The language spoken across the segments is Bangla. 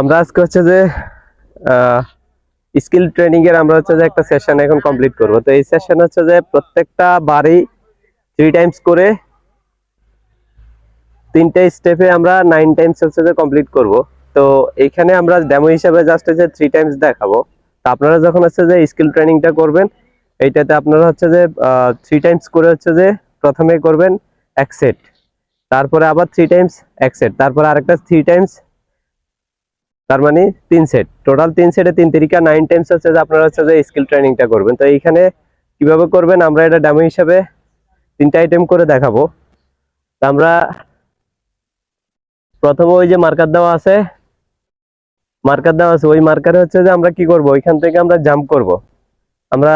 আমরা আজকে হচ্ছে যে স্কিল ট্রেনিং এর আমরা হচ্ছে যে একটা সেশন এখন কমপ্লিট করব। তো এই সেশন হচ্ছে যে প্রত্যেকটা বারই থ্রি টাইমস করে তিনটে স্টেপে আমরা নাইন টাইমস হচ্ছে যে কমপ্লিট করব। তো এইখানে আমরা ডেমো হিসাবে জাস্ট হচ্ছে থ্রি টাইমস দেখাবো। তো আপনারা যখন হচ্ছে যে স্কিল ট্রেনিংটা করবেন, এইটাতে আপনারা হচ্ছে যে থ্রি টাইমস করে হচ্ছে যে প্রথমে করবেন এক সেট তারপরে আবার থ্রি টাইমস এক সেট তারপরে আরেকটা থ্রি টাইমস তার মানে তিন সেট টোটাল তিন সেটে তিন তিরিকা নাইন টাইমস হচ্ছে যে আপনারা হচ্ছে যে স্কিল ট্রেনিংটা করবেন। তো এইখানে কীভাবে করবেন? আমরা এটা ডেমো হিসাবে তিনটা আইটেম করে দেখাবো। তো আমরা প্রথমে ওই যে মার্কার দেওয়া আছে মার্কার দেওয়া আছে। ওই মার্কারে হচ্ছে যে আমরা কি করব? ওইখান থেকে আমরা জাম্প করব। আমরা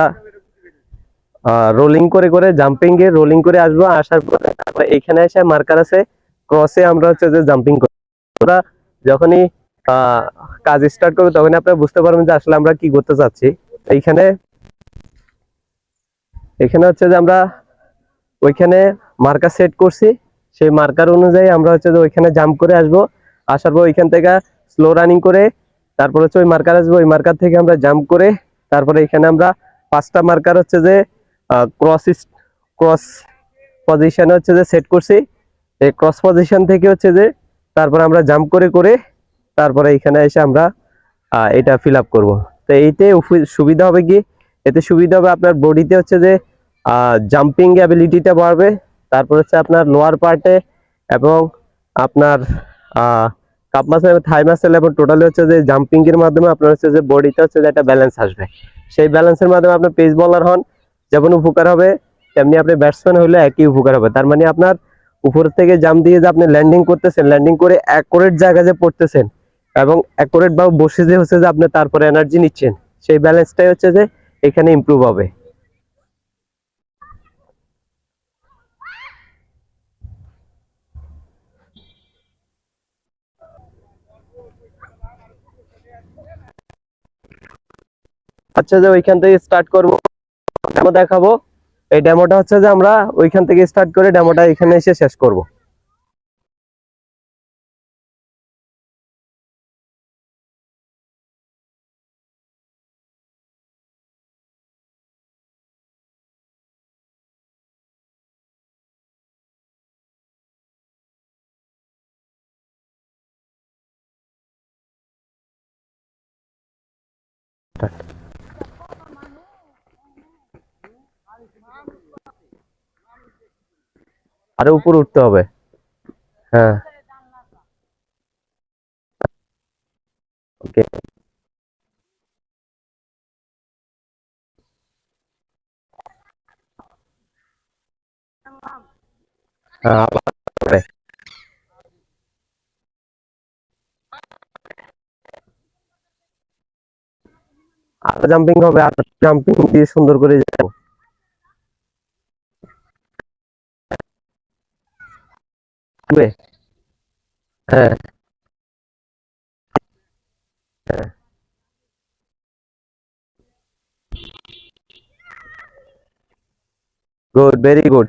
রোলিং করে করে জাম্পিং এ রোলিং করে আসব। আসার পরে এখানে এসে মার্কার আছে ক্রসে আমরা হচ্ছে যে জাম্পিং করব। আমরা যখনই কাজ স্টার্ট করব তখন আপনারা বুঝতে পারবেন যে আসলে আমরা কি করতে চাচ্ছি। এইখানে এখানে হচ্ছে যে আমরা ওইখানে মার্কার সেট করছি। সেই মার্কার অনুযায়ী আমরা হচ্ছে যে ওইখানে জাম্প করে আসব। আসার পর ওইখান থেকে স্লো রানিং করে তারপর হচ্ছে ওই মার্কার আসব। ওই মার্কার থেকে আমরা জাম্প করে তারপরে এখানে আমরা পাঁচটা মার্কার হচ্ছে যে ক্রস ক্রস পজিশনে হচ্ছে যে সেট করছি। এই ক্রস পজিশন থেকে হচ্ছে যে তারপর আমরা জাম্প করে করে তারপরে এখানে এসে আমরা এটা ফিল আপ করব। তো এইতে সুবিধা হবে কি? এতে সুবিধা হবে আপনার বডিতে হচ্ছে যে জাম্পিং অ্যাবিলিটিটা বাড়বে, তারপর হচ্ছে আপনার লোয়ার পার্টে এবং আপনার কাপ মাসেল থাই মাসেল এবং টোটালি হচ্ছে যে জাম্পিংয়ের মাধ্যমে আপনার হচ্ছে যে বডিতে হচ্ছে যে একটা ব্যালেন্স আসবে। সেই ব্যালেন্সের মাধ্যমে আপনার পেস বলার হন, যেমন উপকার হবে, তেমনি আপনি ব্যাটসম্যান হলে একই উপকার হবে। তার মানে আপনার উপর থেকে জাম দিয়ে যে আপনি ল্যান্ডিং করতেছেন ল্যান্ডিং করে অ্যাকোরেট জায়গায় যে পড়তেছেন এবং অ্যাকোরেট ভাবে বসে যে হচ্ছে যে আপনি তারপরে এনার্জি নিচ্ছেন, সেই ব্যালেন্সটাই হচ্ছে যে এখানে ইমপ্রুভ হবে। আচ্ছা যে ওইখান থেকে স্টার্ট করব ডেমো দেখাবো। এই ডেমোটা হচ্ছে যে আমরা ওইখান থেকে স্টার্ট করে ডেমোটা এখানে এসে শেষ করব। আরও উপরে উঠতে হবে। হ্যাঁ। ওকে আরও জাম্পিং হবে আর জাম্পিং দিয়ে সুন্দর করে যাব হবে হ্যাঁ হ্যাঁ good very good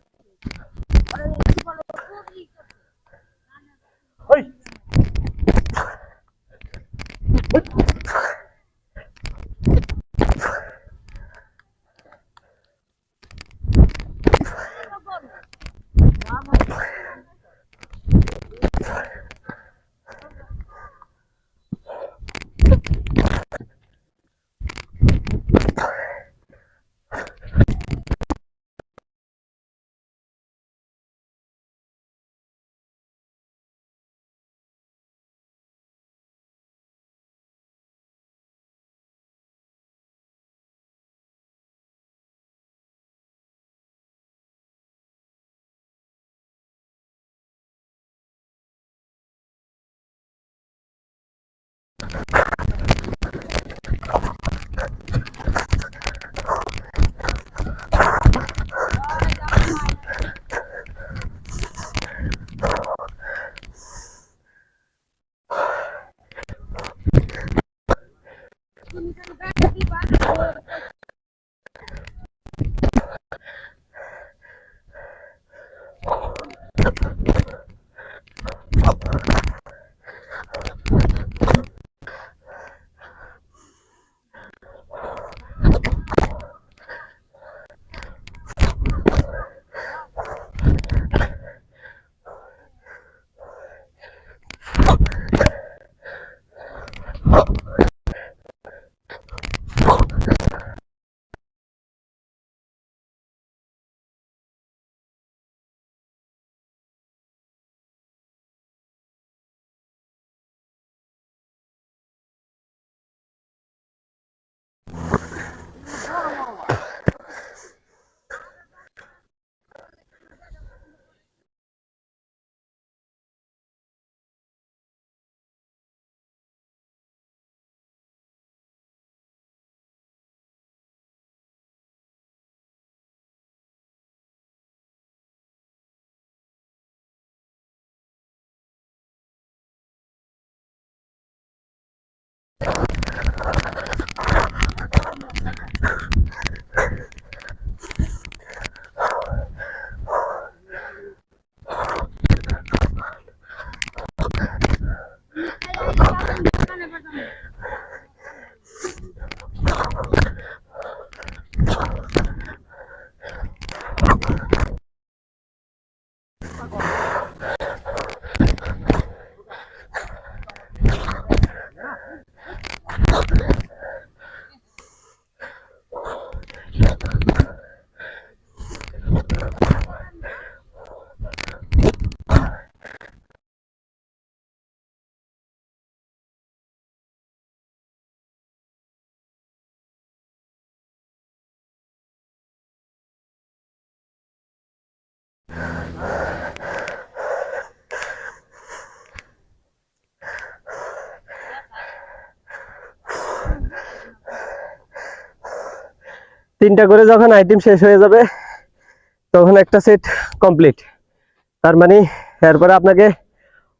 you. তিনটা করে যখন আইটেম শেষ হয়ে যাবে, তখন একটা সেট কমপ্লিট তার মানে এরপরে আপনাকে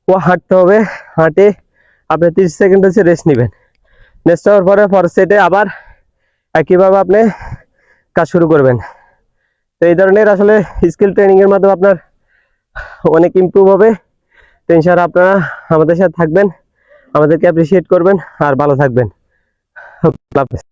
ও হাঁটতে হবে, হাঁটে আপনি তিরিশ সেকেন্ড হচ্ছে রেস্ট নেবেন। নেক্সট হওয়ার পরে পর সেটে আবার একইভাবে আপনি কাজ শুরু করবেন। তো এই ধরনের আসলে স্কিল ট্রেনিংয়ের মাধ্যমে আপনার অনেক ইমপ্রুভ হবে। তো আপনারা আমাদের সাথে থাকবেন, আমাদেরকে অ্যাপ্রিসিয়েট করবেন আর ভালো থাকবেন। আল্লাহ।